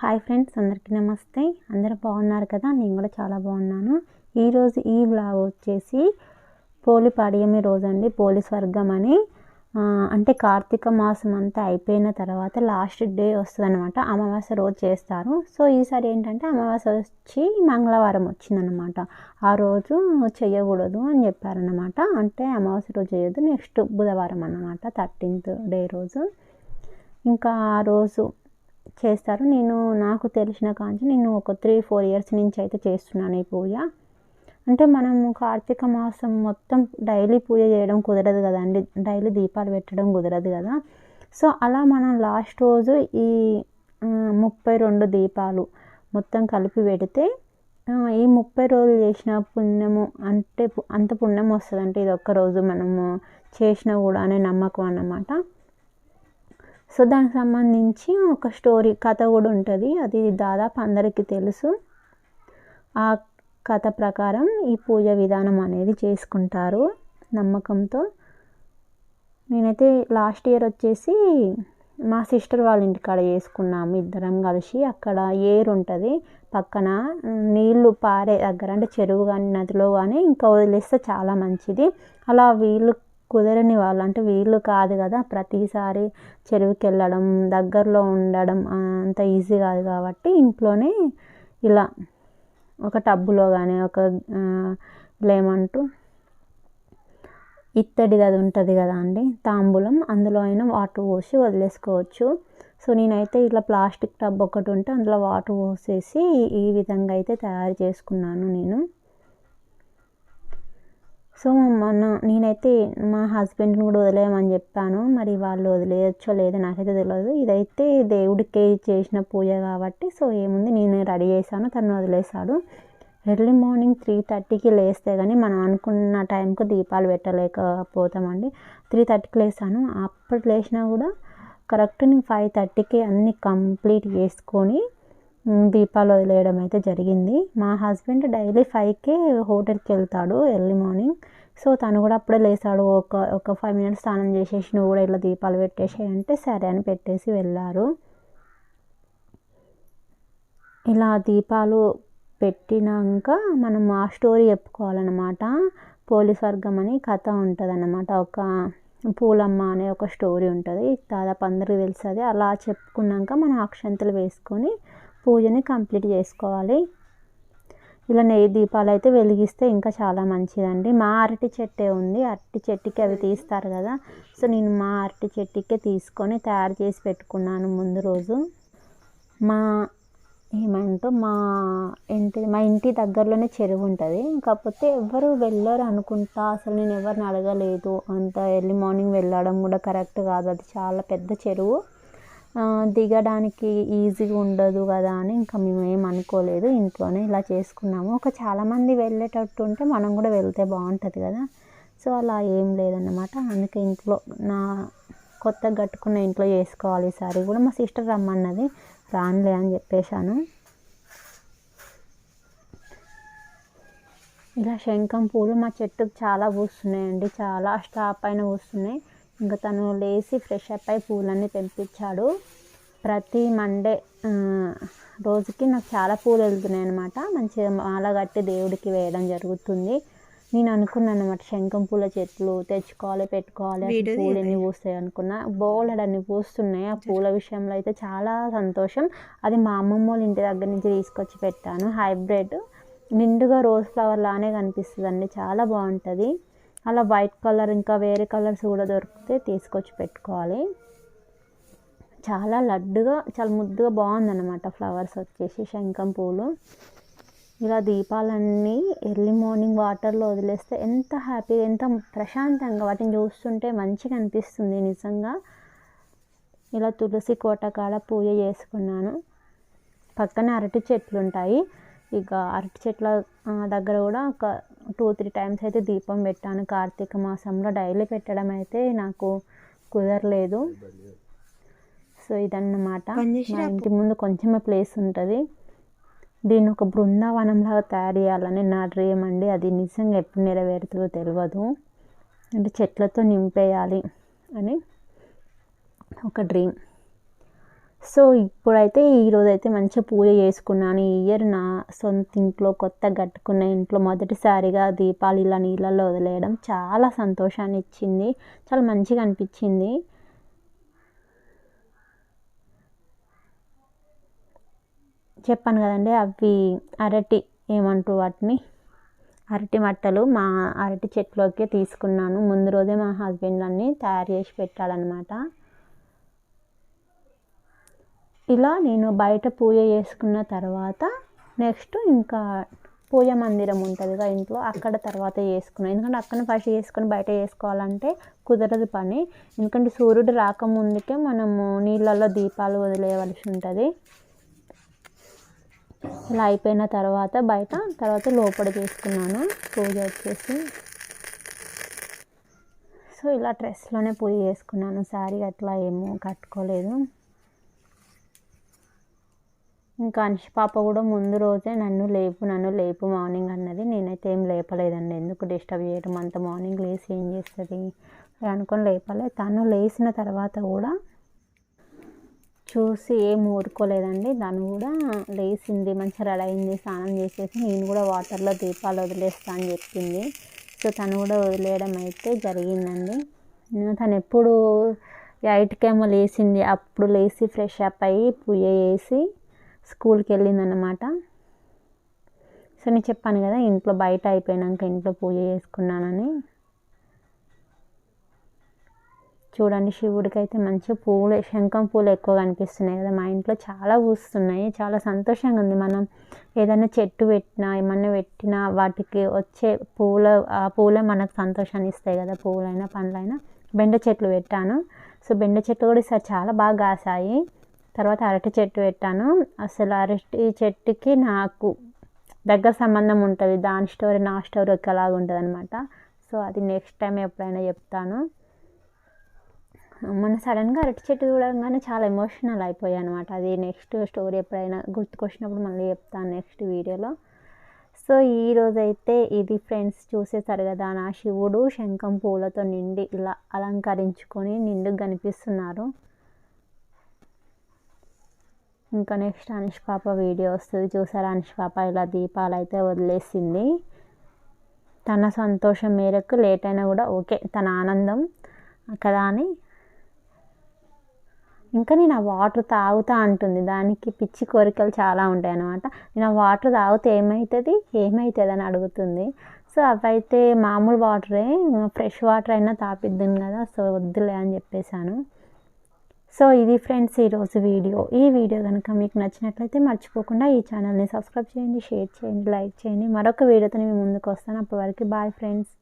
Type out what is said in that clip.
Hi friends అందరికీ నమస్తే. అందరూ బాగున్నారు కదా? నేను కూడా చాలా బాగున్నాను. ఈరోజు ఈ బ్లాగ్ వచ్చేసి పోలి పాడియమి రోజు అండి పోలీస్ వర్గం అని. అంటే కార్తీక మాసం అంతా అయిపోయిన తర్వాత లాస్ట్ డే వస్తుంది అనమాట అమావాస్య రోజు చేస్తారు. సో ఈసారి ఏంటంటే అమావాస్య వచ్చి మంగళవారం వచ్చిందనమాట ఆ రోజు చేయకూడదు అని చెప్పారనమాట అంటే అమావాస్య రోజు చేయొద్దు నెక్స్ట్ బుధవారం అన్నమాట థర్టీన్త్ డే రోజు. ఇంకా ఆ రోజు చేస్తారు. నేను నాకు తెలిసిన కాంచి నేను ఒక త్రీ ఫోర్ ఇయర్స్ నుంచి అయితే చేస్తున్నాను ఈ పూజ. అంటే మనము కార్తీక మాసం మొత్తం డైలీ పూజ చేయడం కుదరదు కదండి. డైలీ దీపాలు పెట్టడం కుదరదు కదా. సో అలా మనం లాస్ట్ రోజు ఈ ముప్పై రెండు దీపాలు మొత్తం కలిపి పెడితే ఈ ముప్పై రోజులు చేసిన పుణ్యము అంటే అంత పుణ్యం వస్తుంది అంటే ఇది ఒక్క రోజు మనము చేసినా కూడా అనే నమ్మకం అన్నమాట. సో దానికి సంబంధించి ఒక స్టోరీ కథ కూడా ఉంటుంది. అది దాదాపు అందరికీ తెలుసు. ఆ కథ ప్రకారం ఈ పూజ విధానం అనేది చేసుకుంటారు నమ్మకంతో. నేనైతే లాస్ట్ ఇయర్ వచ్చేసి మా సిస్టర్ వాళ్ళ ఇంటికాడ చేసుకున్నాము ఇద్దరం కలిసి. అక్కడ ఏరు ఉంటుంది. పక్కన నీళ్ళు పారే దగ్గర అంటే చెరువు కానీ నదిలో కానీ ఇంకా వదిలేస్తే చాలా మంచిది. అలా వీళ్ళు కుదరని వాళ్ళు. అంటే వీళ్ళు కాదు కదా ప్రతిసారి చెరువుకి వెళ్ళడం దగ్గరలో ఉండడం అంత ఈజీ కాదు కాబట్టి ఇంట్లోనే ఇలా ఒక టబ్బులో కానీ ఒక ఆ, ఏమంటూ ఇత్తడిది అది ఉంటుంది కదా అండి తాంబూలం. అందులో అయినా వాటర్ పోసి వదిలేసుకోవచ్చు. సో నేనైతే ఇట్లా ప్లాస్టిక్ టబ్ ఒకటి ఉంటే అందులో వాటర్ పోసేసి ఈ విధంగా అయితే తయారు చేసుకున్నాను నేను. సో మొన్న నేనైతే మా హస్బెండ్ని కూడా వదిలేయమని చెప్పాను. మరి వాళ్ళు వదిలేయచ్చో లేదో నాకైతే తెలియదు ఇదైతే దేవుడికి చేసిన పూజ కాబట్టి సో ఏముంది నేను రెడీ చేశాను తను వదిలేశాడు. ఎర్లీ మార్నింగ్ త్రీ థర్టీకి లేస్తే కానీ మనం అనుకున్న టైంకు దీపాలు పెట్టలేకపోతామండి. త్రీ థర్టీకి లేసాను అప్పుడు లేచినా కూడా కరెక్ట్ నేను ఫైవ్ థర్టీకి అన్నీ కంప్లీట్ చేసుకొని దీపాలు వదిలేయడం అయితే జరిగింది. మా హస్బెండ్ డైలీ ఫైవ్కే హోటల్కి వెళ్తాడు ఎర్లీ మార్నింగ్. సో తను కూడా అప్పుడే లేసాడు. ఒక ఒక ఫైవ్ మినిట్స్ స్నానం చేసేసి నువ్వు కూడా ఇలా దీపాలు పెట్టేసి అంటే సరే అని పెట్టేసి వెళ్ళారు. ఇలా దీపాలు పెట్టినాక మనం ఆ స్టోరీ చెప్పుకోవాలన్నమాట. పోలీస్ వర్గం అని కథ ఉంటుంది అన్నమాట ఒక పూలమ్మ అనే ఒక స్టోరీ ఉంటుంది. దాదాపు అందరికీ తెలుస్తుంది అలా చెప్పుకున్నాక మనం అక్షంతలు వేసుకొని పూజని కంప్లీట్ చేసుకోవాలి. ఇలా నెయ్యి దీపాలు అయితే వెలిగిస్తే ఇంకా చాలా మంచిదండి. మా అరటి చెట్టే ఉంది. అరటి చెట్టుకి అవి తీస్తారు కదా. సో నేను మా అరటి చెట్టుకే తీసుకొని తయారు చేసి పెట్టుకున్నాను ముందు రోజు. మా ఏమంటూ మా ఇంటి మా ఇంటి దగ్గరలోనే చెరువు ఉంటుంది. కాకపోతే ఎవరు వెళ్ళరు అనుకుంటా. అసలు నేను ఎవరిని అడగలేదు. అంత ఎర్లీ మార్నింగ్ వెళ్ళడం కూడా కరెక్ట్ కాదు. అది చాలా పెద్ద చెరువు. దిగడానికి ఈజీగా ఉండదు కదా అని ఇంకా మేము ఏం అనుకోలేదు. ఇంట్లోనే ఇలా చేసుకున్నాము. ఒక చాలామంది వెళ్ళేటట్టు ఉంటే మనం కూడా వెళ్తే బాగుంటుంది కదా. సో అలా ఏం లేదన్నమాట. అందుకే ఇంట్లో నా కొత్తగా కట్టుకున్న ఇంట్లో చేసుకోవాలి ఈసారి కూడా. మా సిస్టర్ రమ్మన్నది. రానులే అని చెప్పేశాను. ఇలా శంఖం పూలు మా చెట్టుకు చాలా పూస్తున్నాయండి. చాలా స్టాప్ పైన పూస్తున్నాయి. ఇంకా తను లేచి ఫ్రెష్ అప్ అయి పూలన్నీ తెంపించాడు ప్రతి మండే రోజుకి నాకు చాలా పూలు వెళ్తున్నాయి అనమాట మంచిగా మాల కట్టి దేవుడికి వేయడం జరుగుతుంది. నేను అనుకున్నాను అనమాట శంఖం పూల చెట్లు తెచ్చుకోవాలి పెట్టుకోవాలి పూలు ఎన్ని పూస్తాయి అనుకున్నా. బోలెడు అన్ని పూస్తున్నాయి. ఆ పూల విషయంలో అయితే చాలా సంతోషం. అది మా అమ్మమ్మ వాళ్ళ ఇంటి దగ్గర నుంచి తీసుకొచ్చి పెట్టాను. హైబ్రిడ్. నిండుగా రోజ్ ఫ్లవర్ లానే కనిపిస్తుంది అండి చాలా బాగుంటుంది. అలా వైట్ కలర్ ఇంకా వేరే కలర్స్ కూడా దొరికితే తీసుకొచ్చి పెట్టుకోవాలి. చాలా లడ్డుగా చాలా ముద్దుగా బాగుందన్నమాట ఫ్లవర్స్ వచ్చేసి శంఖం పూలు. ఇలా దీపాలన్నీ ఎర్లీ మార్నింగ్ వాటర్లో వదిలేస్తే ఎంత హ్యాపీగా ఎంత ప్రశాంతంగా వాటిని చూస్తుంటే మంచిగా అనిపిస్తుంది నిజంగా. ఇలా తులసి కోట కాడ పూజ చేసుకున్నాను. పక్కన అరటి చెట్లు ఉంటాయి. ఇక అరటి చెట్ల దగ్గర కూడా ఒక టూ త్రీ టైమ్స్ అయితే దీపం పెట్టాను. కార్తీక మాసంలో డైలీ పెట్టడం అయితే నాకు కుదరలేదు. సో ఇదన్నమాట. మా ఇంటి ముందు కొంచెమే ప్లేస్ ఉంటుంది. దీన్ని ఒక బృందావనంలాగా తయారు చేయాలని నా డ్రీమ్ అండి. అది నిజంగా ఎప్పుడు నెరవేరుతుందో తెలియదు అంటే చెట్లతో నింపేయాలి అని ఒక డ్రీమ్ సో ఇప్పుడైతే ఈరోజు అయితే మంచిగా పూజ చేసుకున్నాను. ఈ ఇయర్ నా సొంత ఇంట్లో కొత్త కట్టుకున్న ఇంట్లో మొదటిసారిగా దీపాలు ఇలా నీళ్ళల్లో వదిలేయడం చాలా సంతోషాన్ని ఇచ్చింది. చాలా మంచిగా అనిపించింది. చెప్పాను కదండి అవి అరటి ఏమంటారు వాటిని? అరటి మట్టలు మా అరటి చెట్లోకి తీసుకున్నాను. ముందు రోజే మా హస్బెండ్ అన్ని తయారు చేసి పెట్టాడనమాట ఇలా నేను బయట పూజ చేసుకున్న తర్వాత నెక్స్ట్ ఇంకా పూజ మందిరం ఉంటుంది కదా ఇంట్లో అక్కడ తర్వాత చేసుకున్నాను ఎందుకంటే అక్కడ ఫస్ట్ చేసుకొని బయట చేసుకోవాలంటే కుదరదు పని. ఎందుకంటే సూర్యుడు రాకముందుకే మనము నీళ్ళల్లో దీపాలు వదిలేయవలసి ఉంటుంది. ఇలా అయిపోయిన తర్వాత బయట తర్వాత లోపల చేసుకున్నాను. పూజ వచ్చేసి. సో ఇలా డ్రెస్లోనే పూజ చేసుకున్నాను. శారీ అట్లా ఏమో కట్టుకోలేదు. ఇంకా అనిష్ పాప కూడా ముందు రోజే నన్ను లేపు నన్ను లేపు మార్నింగ్ అన్నది. నేనైతే ఏం లేపలేదండి. ఎందుకు డిస్టర్బ్ చేయడం అంత మార్నింగ్ లేచి ఏం చేస్తుంది? అనుకొని లేపలే. తను లేచిన తర్వాత కూడా చూసి ఏం ఊరుకోలేదండి. తను కూడా లేచింది మంచిగా రెడీ అయింది స్నానం చేసేసి నేను కూడా వాటర్లో దీపాలు వదిలేస్తా అని చెప్పింది. సో తను కూడా వదిలేయడం అయితే జరిగిందండి. తను ఎప్పుడు ఎయిట్కేమో లేచింది. అప్పుడు లేచి ఫ్రెష్ అప్ అయ్యి పూజ చేసి స్కూల్కి వెళ్ళిందన్నమాట సో నేను చెప్పాను కదా ఇంట్లో బయట అయిపోయినాక ఇంట్లో పూజ చేసుకున్నానని. చూడండి శివుడికి అయితే మంచి పూలు శంఖం పూలు ఎక్కువ కనిపిస్తున్నాయి కదా. మా ఇంట్లో చాలా పూస్తున్నాయి. చాలా సంతోషంగా ఉంది. మనం ఏదైనా చెట్టు పెట్టినా ఏమన్నా పెట్టినా వాటికి వచ్చే పూల ఆ పూలే మనకు సంతోషాన్ని ఇస్తాయి కదా. పూలైనా పండ్లైనా. బెండ చెట్లు పెట్టాను. సో బెండ చెట్లు కూడా ఈసారి చాలా బాగా కాసాయి. తర్వాత అరటి చెట్టు పెట్టాను. అసలు అరటి చెట్టుకి నాకు దగ్గర సంబంధం ఉంటుంది. దాని స్టోరీ నా స్టోరీ ఒకలాగా ఉంటుంది అనమాట సో అది నెక్స్ట్ టైం ఎప్పుడైనా చెప్తాను. మొన్న సడన్గా అరటి చెట్టు చూడగానే చాలా ఎమోషనల్ అయిపోయాయి అనమాట అది నెక్స్ట్ స్టోరీ ఎప్పుడైనా గుర్తుకొచ్చినప్పుడు మళ్ళీ చెప్తాను నెక్స్ట్ వీడియోలో సో ఈరోజైతే ఇది ఫ్రెండ్స్ చూసేసారు కదా నా శివుడు శంఖం పూలతో నిండి ఇలా అలంకరించుకొని నిండుగా కనిపిస్తున్నారు. ఇంకా నెక్స్ట్ అనుష్ పాప వీడియో వస్తుంది. చూసారా? అనుష్ పాప ఇలా దీపాలు అయితే వదిలేసింది. తన సంతోషం మేరకు లేట్ అయినా కూడా ఓకే తన ఆనందం కదా అని. ఇంకా నేను ఆ వాటర్ తాగుతా అంటుంది. దానికి పిచ్చి కోరికలు చాలా ఉంటాయి అన్నమాట. నేను ఆ వాటర్ తాగితే ఏమవుతుంది ఏమవుతుంది అని అడుగుతుంది. సో అవైతే మామూలు వాటరే ఫ్రెష్ వాటర్ అయినా తాపిద్దాం కదా. సో వద్దులే అని చెప్పేశాను. సో ఇది ఫ్రెండ్స్ ఈరోజు వీడియో. ఈ వీడియో కనుక మీకు నచ్చినట్లయితే మర్చిపోకుండా ఈ ఛానల్ని సబ్స్క్రైబ్ చేయండి షేర్ చేయండి లైక్ చేయండి. మరొక వీడియోతో మేము ముందుకు వస్తాను. అప్పటి వరకు బాయ్ ఫ్రెండ్స్.